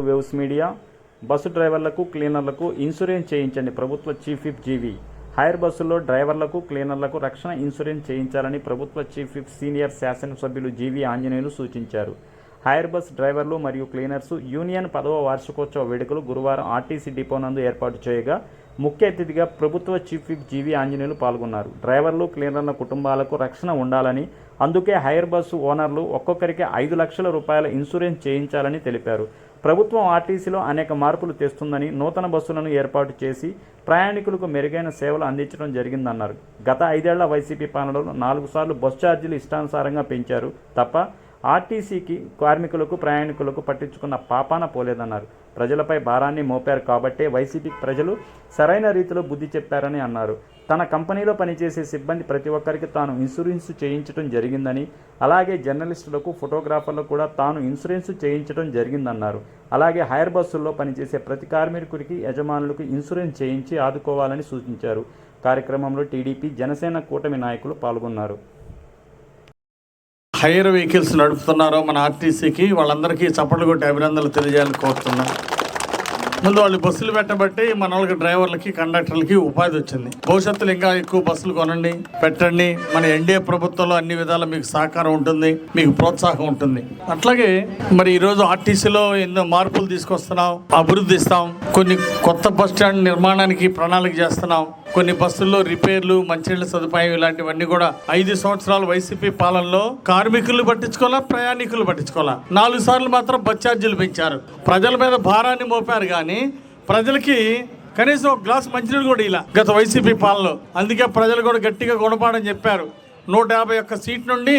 Waves media bus డ్రైవర్లకు క్లీనర్లకు insurance చేయించండి. ప్రభుత్వ చీఫ్ విప్ జీవి. హైర్ బస్సుల్లో డ్రైవర్లకు క్లీనర్లకు రక్షణ ఇన్సూరెన్స్ చేయించాలని ప్రభుత్వ చీఫ్ విప్ సీనియర్ శాసనసభ్యులు జీవి ఆంజనేయులు సూచించారు. హైర్ బస్ డ్రైవర్లు మరియు క్లీనర్స్ యూనియన్ పదవ వార్షికోత్సవ వేడుకలు గురువారం ఆర్టీసీ డిపో నందు ఏర్పాటు చేయగా ముఖ్య అతిథిగా ప్రభుత్వ చీఫ్ విప్ జీవి ఆంజనేయులు పాల్గొన్నారు. డ్రైవర్లు క్లీనర్ల కుటుంబాలకు రక్షణ ఉండాలని అందుకే హైర్ బస్సు ఓనర్లు ఒక్కొక్కరికి ఐదు లక్షల రూపాయల ఇన్సూరెన్స్ చేయించాలని తెలిపారు. ప్రభుత్వం ఆర్టీసీలో అనేక మార్పులు తెస్తుందని నూతన బస్సులను ఏర్పాటు చేసి ప్రయాణికులకు మెరుగైన సేవలు అందించడం జరిగిందన్నారు. గత ఐదేళ్ళ వైసీపీ పాలనలో నాలుగు సార్లు బస్ ఛార్జీలు ఇష్టానుసారంగా పెంచారు తప్ప ఆర్టీసీకి కార్మికులకు ప్రయాణికులకు పట్టించుకున్న పాపాన పోలేదన్నారు. ప్రజలపై భారాన్ని మోపారు కాబట్టే వైసీపీ ప్రజలు సరైన రీతిలో బుద్ధి చెప్పారని అన్నారు. తన కంపెనీలో పనిచేసే సిబ్బంది ప్రతి ఒక్కరికి తాను ఇన్సూరెన్స్ చేయించడం జరిగిందని అలాగే జర్నలిస్టులకు ఫోటోగ్రాఫర్లకు కూడా తాను ఇన్సూరెన్స్ చేయించడం జరిగిందన్నారు. అలాగే హైర్ బస్సుల్లో పనిచేసే ప్రతి కార్మికుడికి యజమానులకు ఇన్సూరెన్స్ చేయించి ఆదుకోవాలని సూచించారు. కార్యక్రమంలో టీడీపీ జనసేన కూటమి నాయకులు పాల్గొన్నారు. హైయర్ వెహికల్స్ నడుపుతున్నారో మన ఆర్టీసీకి వాళ్ళందరికీ చప్పట్లు కొట్టి అభినందనలు తెలియజేయాలని కోరుతున్నాను ముందు వాళ్ళు బస్సులు పెట్టబట్టి మన వాళ్ళకి డ్రైవర్లకి కండక్టర్లకి ఉపాధి వచ్చింది. భవిష్యత్తులో ఇంకా ఎక్కువ బస్సులు కొనండి పెట్టండి. మన ఎన్డీఏ ప్రభుత్వంలో అన్ని విధాల మీకు సహకారం ఉంటుంది మీకు ప్రోత్సాహం ఉంటుంది. అట్లాగే మరి ఈరోజు ఆర్టీసీలో ఎన్నో మార్పులు తీసుకొస్తున్నాం అభివృద్ధి ఇస్తాం కొన్ని కొత్త బస్ స్టాండ్ నిర్మాణానికి ప్రణాళిక చేస్తున్నాం. కొన్ని బస్సుల్లో రిపేర్లు మంచినీళ్ళ సదుపాయం ఇలాంటివన్నీ కూడా ఐదు సంవత్సరాల వైసీపీ పాలనలో కార్మికులు పట్టించుకోవాలా ప్రయాణికులు పట్టించుకోవాలా? నాలుగు సార్లు మాత్రం బస్ ఛార్జీలు పెంచారు. ప్రజల మీద భారాన్ని మోపారు కానీ ప్రజలకి కనీసం ఒక గ్లాస్ మంచినీళ్ళు కూడా ఇలా గత వైసీపీ పాలనలో. అందుకే ప్రజలు కూడా గట్టిగా గుణపాఠం చెప్పారు. నూట యాభై ఒక్క సీట్ నుండి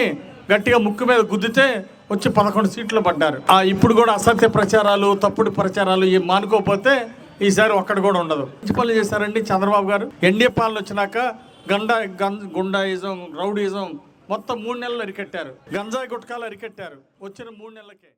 గట్టిగా ముక్కు మీద గుద్దితే వచ్చి పదకొండు సీట్లు పడ్డారు. ఆ ఇప్పుడు కూడా అసత్య ప్రచారాలు తప్పుడు ప్రచారాలు ఏం మానుకోకపోతే ఈసారి ఒక్కడు కూడా ఉండదు. మంచి పనులు చేశారండి చంద్రబాబు గారు. ఎన్డీఏ పాలన వచ్చినాక గండా గం గుండాయిజం రౌడీజం మొత్తం మూడు నెలలు అరికట్టారు. గంజాయి గుట్కాలు అరికట్టారు. వచ్చిన మూడు నెలలకే.